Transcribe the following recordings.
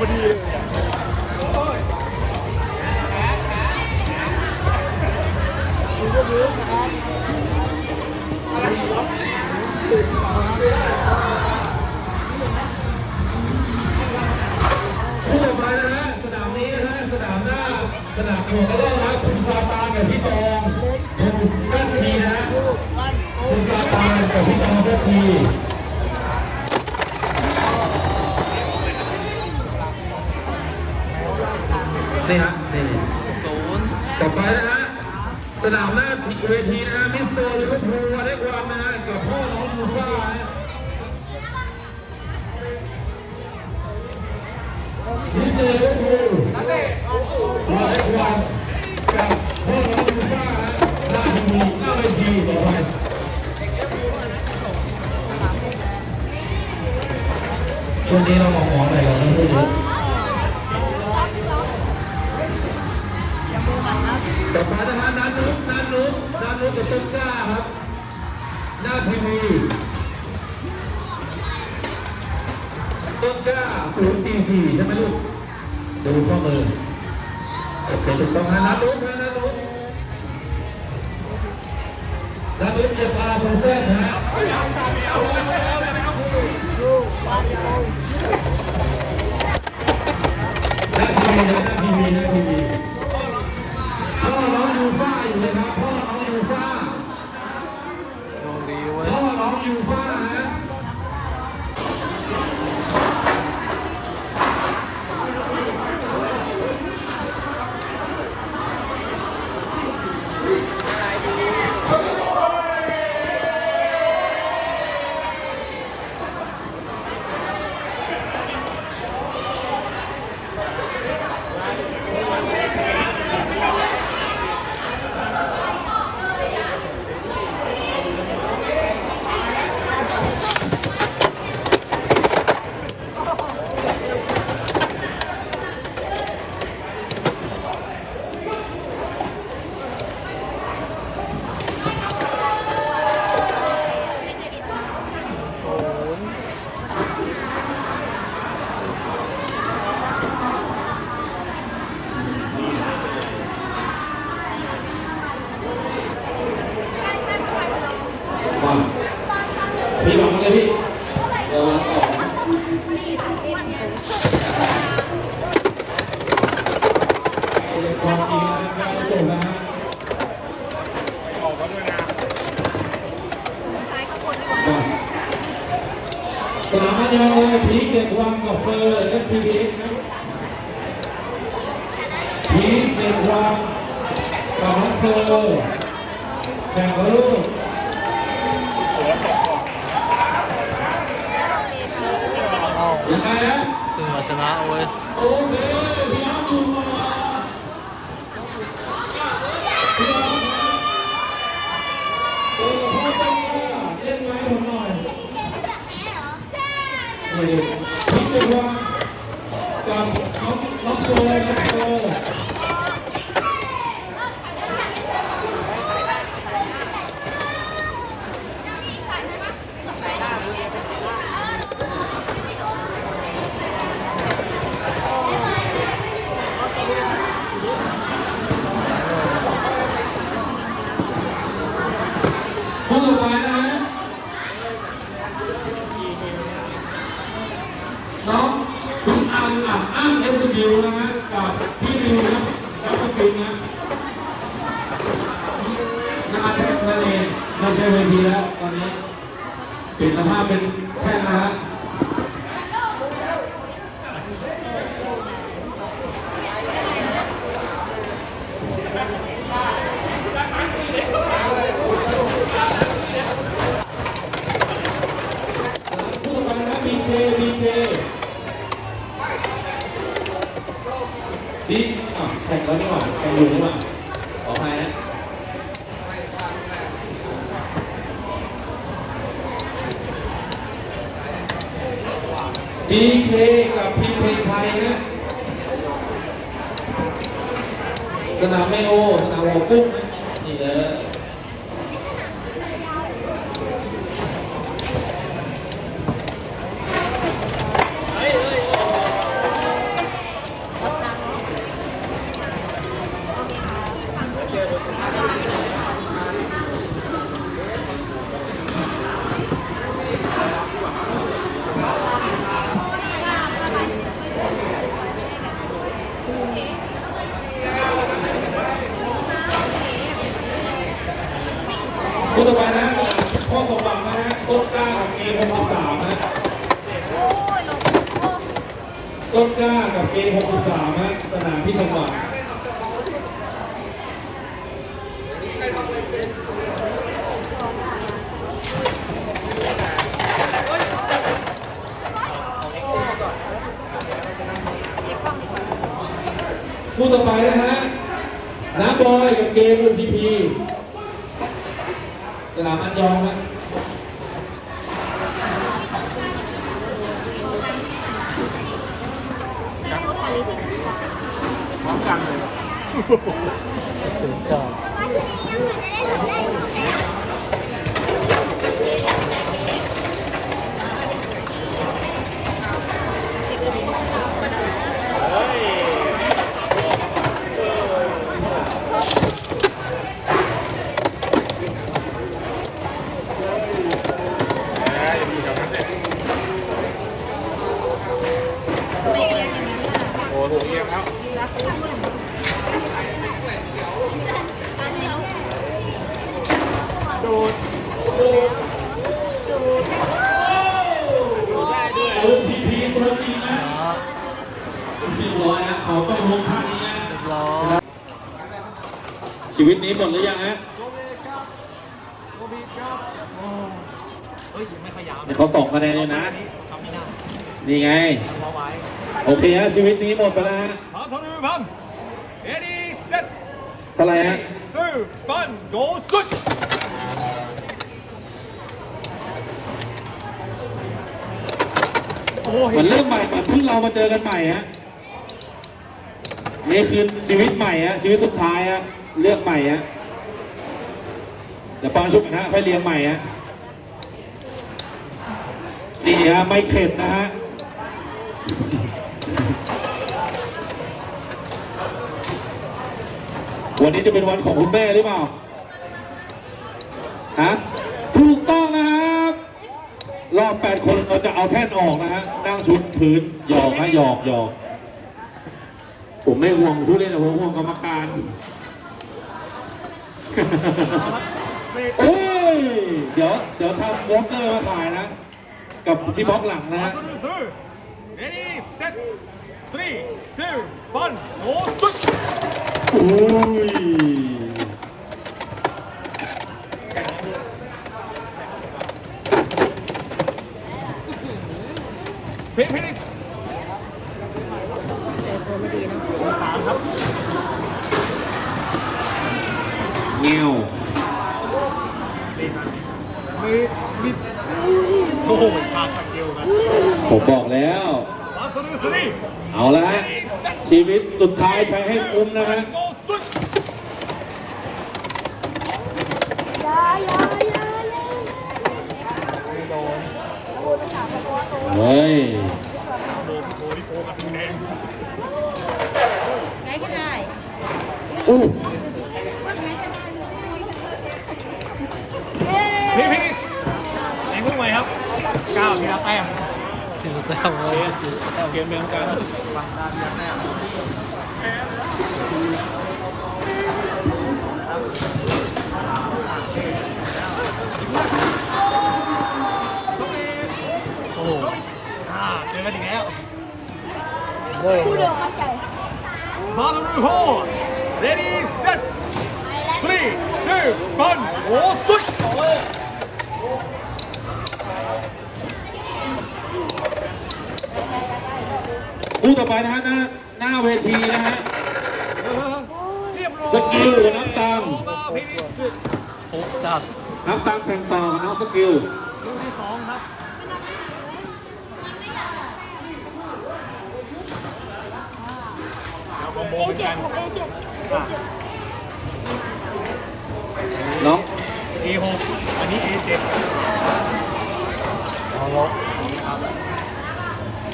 พอดีเลยซูเปอร์บูสนะครับคู่ต่อไปนะฮะสนามนี้นะฮะสนามหน้าสนามหัวกระโหลกนะครับคุณซาตานกับพี่ตองคุณกัตทีนะฮะคุณซาตานกับพี่ตองกัตที นี่ฮะนี่ศูนย์ต่อไปนะฮะสนามหน้าเวทีนะฮะมิสเตอร์ลิเวอร์พูลวันได้ความนะฮะกับพ่อน้องยูฟ่าฮะมิสเตอร์ลิเวอร์พูลวันได้ความกับพ่อน้องยูฟ่าฮะหน้าทีวีหน้าเวทีต่อไปช่วงนี้เรามองๆหน่อยก่อนนะพี่ ต่อไปนะฮะนันนุ๊กนันนุ๊กนันนุ๊กกับต้นกล้าครับ หน้าทีวีต้นกล้าศูนย์สี่สี่ใช่ไหมลูกดูข้อมือโอเคถูกต้องนะนันนุ๊กนะนันนุ๊กนันนุ๊กจะพาโปรเซสนะฮะดูปาดิโอหน้าทีวีนะหน้าทีวีหน้าทีวี พีคเด็กวังกับน้องเฟอร์แข่งกับลูกยังไงนะคือมาชนะเว้ยโอเคพี่น้องอยู่มาโอ้พ่อเจ้าเล่นไว้ผมหน่อยนี่พี่เป็นว่ากับน้องน้องโตน้องโตคู่ต่อไปนะฮะน้องคุณอังอะอ้างเอสบิวนะฮะกับพี่ริวนะกับพี่ปิงนะน่าจะนั่นเองไม่ใช่เวทีแล้วตอนนี้เปลี่ยนสภาพเป็นแค่นะฮะ ผู้ต่อไปนะครับบีเคบีเคบีอะแข่งแล้วนี่หว่าแข่งอยู่นี่หว่าขออภัยนะบีเคกับพีเพไทยนะ สนามไม่โอสนามหัวกุ้งนี่เลย ต้นกล้ากับเกหกสิบสามนะโอ้ยลบโอ้ต้นกล้ากับเกหกสิบสามนะสนามที่จังหวัดเช็คกล้องดีกว่าคู่ต่อไปนะฮะน้ำบอยกับเกมบนทีพีสนามอันยองนะ ไม่รู้ทาลิทิ สุดยอด เช็คดีไม่เรียนอย่างนั้นล่ะ โอ้โหเยี่ยมแล้ว รักคุณการเดียวดูดดูดดูดโอ้ย บนทีพีตัวจริงนะเรียบร้อยนะเขาต้องลงท่านี้นะ เรียบร้อย ชีวิตนี้หมดหรือยังฮะโควิดครับโอ้เฮ้ยยังไม่ขยาวเดี๋ยวเขาสองคะแนนเลยนะนี้ทำไม่ได้นี่ไงพอไว้โอเคฮะชีวิตนี้หมดไปแล้วฮะพร้อมทนพัมเอดี้เซ็ตเท่าไหร่ฮะซื้อฟันโกสุดโอ้เหมือนเริ่มใหม่เหมือนเพิ่งเรามาเจอกันใหม่ฮะนี่คือชีวิตใหม่ฮะชีวิตสุดท้ายฮะ เลือกใหม่ฮะเดี๋ยวปังชุบกันฮะค่อยเรียงใหม่ฮะนี่ฮะไม่เข็ดนะฮะวันนี้จะเป็นวันของคุณแม่หรือเปล่าฮะถูกต้องนะครับ รอบ8คนเราจะเอาแท่นออกนะฮะนั่งชุดพื้นหยอกนะหยอกหยอกผมไม่ห่วงผู้เล่นนะผมห่วงกรรมการ โอ้ย เดี๋ยว เดี๋ยวทำวอลเกอร์มาขายนะ กับที่บล็อกหลังนะฮะทนซื้อเอดี้เซ็ต3 2ฟันโกสุดโอ้ยพิพินิชเจอตัวไม่ดีเนาะ สามครับ เงี้ยวมีมีโอ้โหชาสกิลครับผมบอกแล้วพร้อมทนซื้อเอาละฮะ ชีวิตสุดท้ายใช้ให้คุ้มนะฮะโกสุดยายายาเฮ้ยโดนโดนที่โกกับทีแดงไงก็ได้อู้ ก้าวทีละแต้มถึงแต้มเลยเกมเมืองกันอ่าเจอกันอีกแล้วเริ่มผู้เดิมมั่นใจมาดูรูโฮ ready set three two one โอ้สุด คู่ต่อไปนะฮะหน้าหน้าเวทีนะฮะเรียบร้อยสกิลน้ำตังมาพินิชโอ้จัดน้ำตังแข่งต่อกับน้องสกิลลูกที่สองครับเอาคอมโบเอเหมือนเจ็กัดนของเอเจ็ดอะน้อง A6 อันนี้ A7 เอาลบ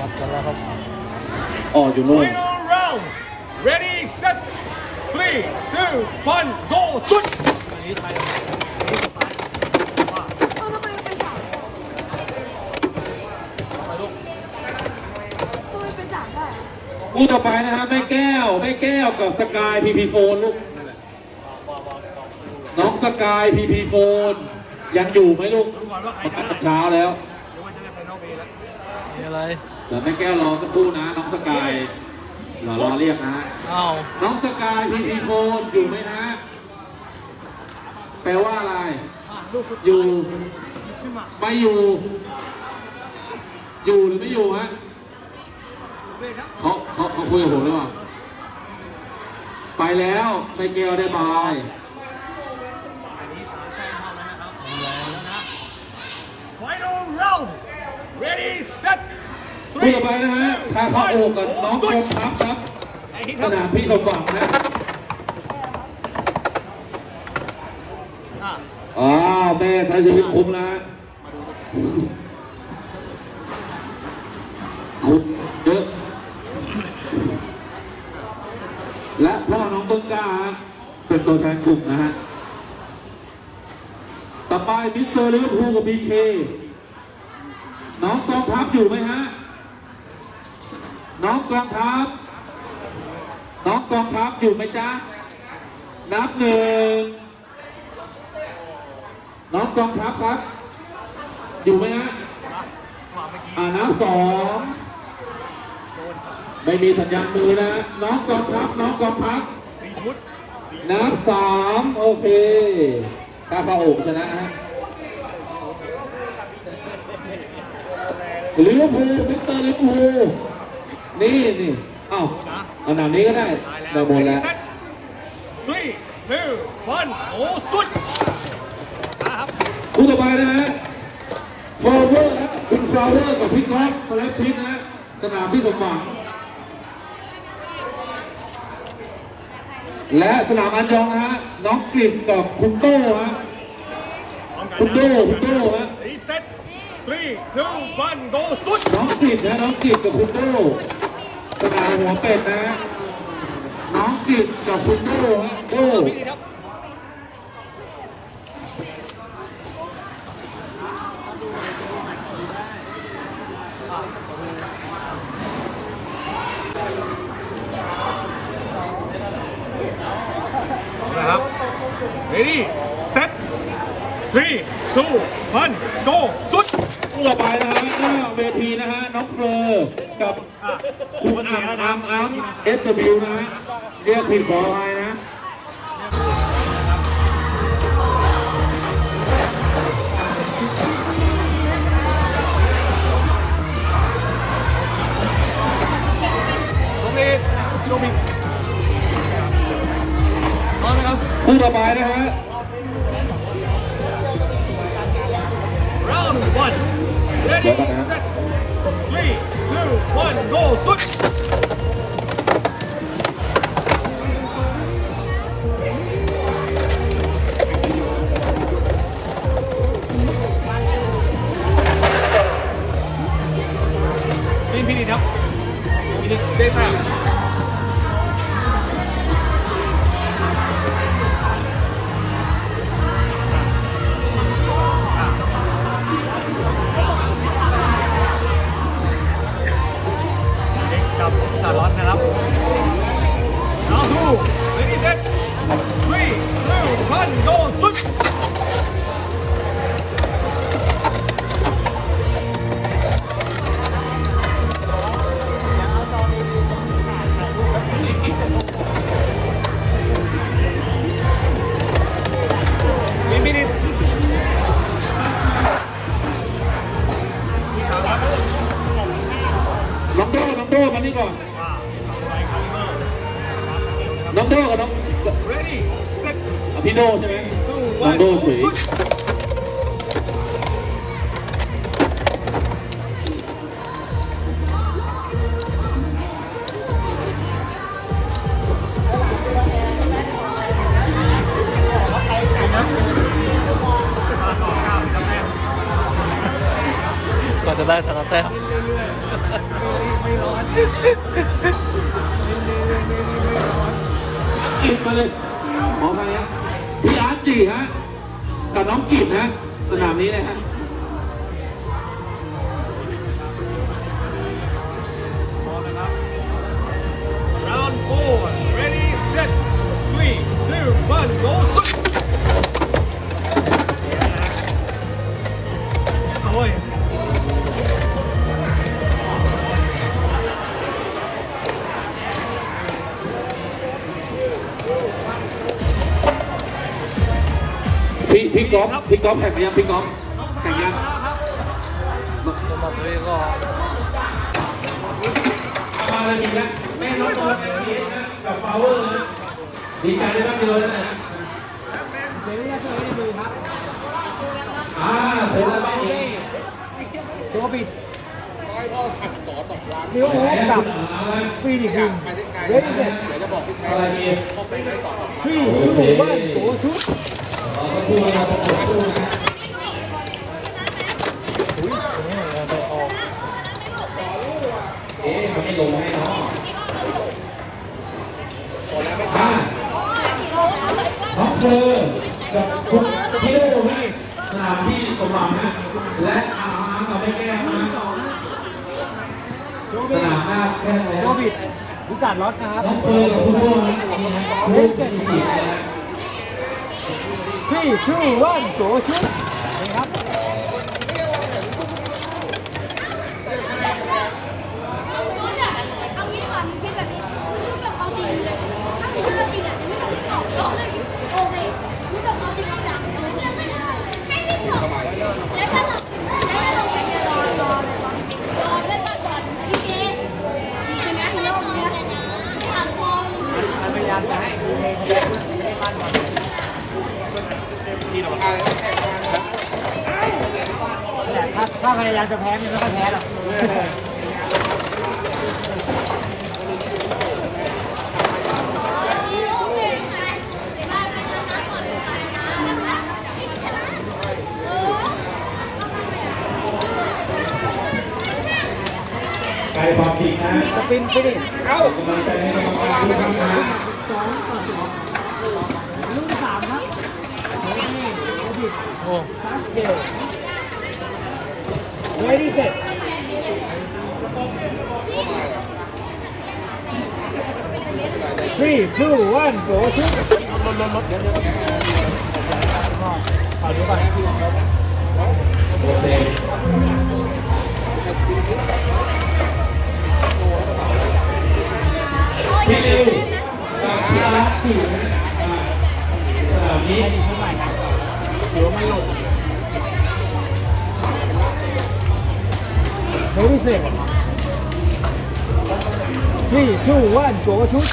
วัดกันแล้วครับ อ๋ออยู่นู่น final round ready set three two one go สุดอันนี้ใครอันนี้สุดท้ายว่าเออทำไมเป็นสามทำไมเป็นสามได้คู่ต่อไปนะฮะแม่แก้วแม่แก้วกับสกายพีพีโฟนลูกน้องสกายพีพีโฟนยังอยู่ไหมลูกดูก่อนอนว่าใครประจะกาศได้เช้าแล้วหรือว่าจะได้ไฟนอลเบแล้วมีอะไร เดี๋ยวแม่แก้วรอสักครู่นะน้องสกายรอรอเรียกนะฮะอ้าวน้องสกายพีพีโฟนอยู่ไหมนะ แปลว่าอะไร ลูกสุดอยู่ขึ้นมาไม่อยู่ อยู่หรือไม่อยู่ฮะเบรกครับเขาเขาเขาคุยกับผมหรือเปล่าไปแล้วไปเกลได้บาย อันนี้สามแต้มเท่านั้นนะครับแล้วนะ Final round ready set คู่ต่อไปนะฮะคาคาโอกกับน้องกรมทัพครับสนามพี่สมหวังนะอ๋อแม่ใช้ชีวิตคุ้มนะฮะคุ้มเยอะและพ่อน้องต้นกล้าเป็นตัวแทนกลุ่มนะฮะต่อไปมิสเตอร์ลิเวอร์พูลกับบีเคน้องกองทัพอยู่ไหมฮะ น้องกองทัพน้องกองทัพอยู่ไหมจ๊ะ นับหนึ่ง น้องกองทัพครับ อยู่ไหมฮะอ่านับสองไม่มีสัญญาณมือนะ น้องกองทัพน้องกองทัพนับสามโอเคกาฟาโอกชนะฮะลิเวอร์พูลมิสเตอร์ลิเวอร์พูล นี่นี่เอ้าเอาหนามนี้ก็ได้ตายแล้วได้หมดแล้ว Ready, set. three two one โอ้สุดนะครับคู่ต่อไปนะฮะฟลาวเวอร์ครับคุณฟลาวเวอร์กับพี่ก๊อฟสแลปพิทนะฮะสนามพี่สมหวังและสนามอันยองนะฮะน้องกฤษกับคุณโต้ฮะพร้อมกันคุณนะโต้คุณโต้ฮะ Ready, set. three two one โดสุด น้องกฤษนะน้องกฤษกับคุณโต้ สนามหัวเป็ดนะฮะน้องกฤษกับคุณโต้ฮะโต้พี่ดีครับนะครับ Ready set three two one go สุด คู่ต่อไปนะฮะหน้าเวทีนะฮะ น้องเฟลอร์กับ อะ คุณอัมอัม อัมเอฟวนะฮะเรียกผิดขออภัยนะโชคดีโชคดีพร้อมนะครับคู่ต่อไปนะฮะ round one ready set three two one go โดใช่ไหม two น้อง one โด go เฉยสุดก่อนจะได้แต่ละแต้มกิดมาเลยขอใครฮะพี่อาร์ต จีฮะกับน้องกิดฮะสนามนี้นะฮะ พี่พี่ก๊อฟพี่ก๊อฟแข่งยังพี่ก๊อฟแข่งยังสมบัติตัวเองก็มาเลยดีนะแม่น้องโดนเอ็นดีนะกับพาวเวอร์นะดีใจได้บ้างเดียวนะเดี๋ยวนี้จะให้ดูครับอ่าเสร็จแล้วบ้างเองตัวปิดนิ้วโฮกับฟีนิกซ์วิงเรดี้เซ็ตอะไรดีฟรีชูบ้านตัวชุด พูดนะพูดนะนี่เราไปออกเอ๊ะมันไม่ลงให้เนาะอ่าน้องเธอกับคุณพี่ได้ลงให้สนามที่สมหวังนะและอาร์มเราไม่แก้นะสนามหน้าแก้แล้ตัววปิดวิสัทล็อตนะครับน้องเฟิร์นกับคุณพ่อนะลูกที่สี่นะฟรีชูบ้านตั วชุดนี่ครับ เอางี้ดีกว่ามึงคิดแบบนี้มึงแบบเอาจริงเลยถ้ามึงเอาจริงอะจะไม่ต้องคิดออกหรอกโอเคมึงแบบเอาจริงเอาจังเอาเรื่องไม่ได้ให้ไม่ตอบแล้วถ้าเราแล้วเราไปรอรอเลยรอเล่นก่อนพี่เกดนี่นะรอบนี้ถามพอ พยายามจะให้เพลงไม่ได้มันก่อนแต่ถ้าถ้าพยายามจะแพ้มันไม่ค่อยแพ้หรอก ไกล ความจริงนะสปินฟินิชกำลังใจให้กรรมการทุกท่านนะลูกที่สามครับเรดี้โอบิดโอ้ซัสเกลเรดี้เสร็จทรีทูวันโกชุดลดลดลดเดี๋ยวเดี๋ยวขอดูก่อนโอเค พี่ลิวกับพี่อาร์ตอยู่นะอ่าสนามนี้ให้ดีชุดใหม่นะเดี๋ยวมันหลุดเรดี้เสร็จทรีทูวันโกชุด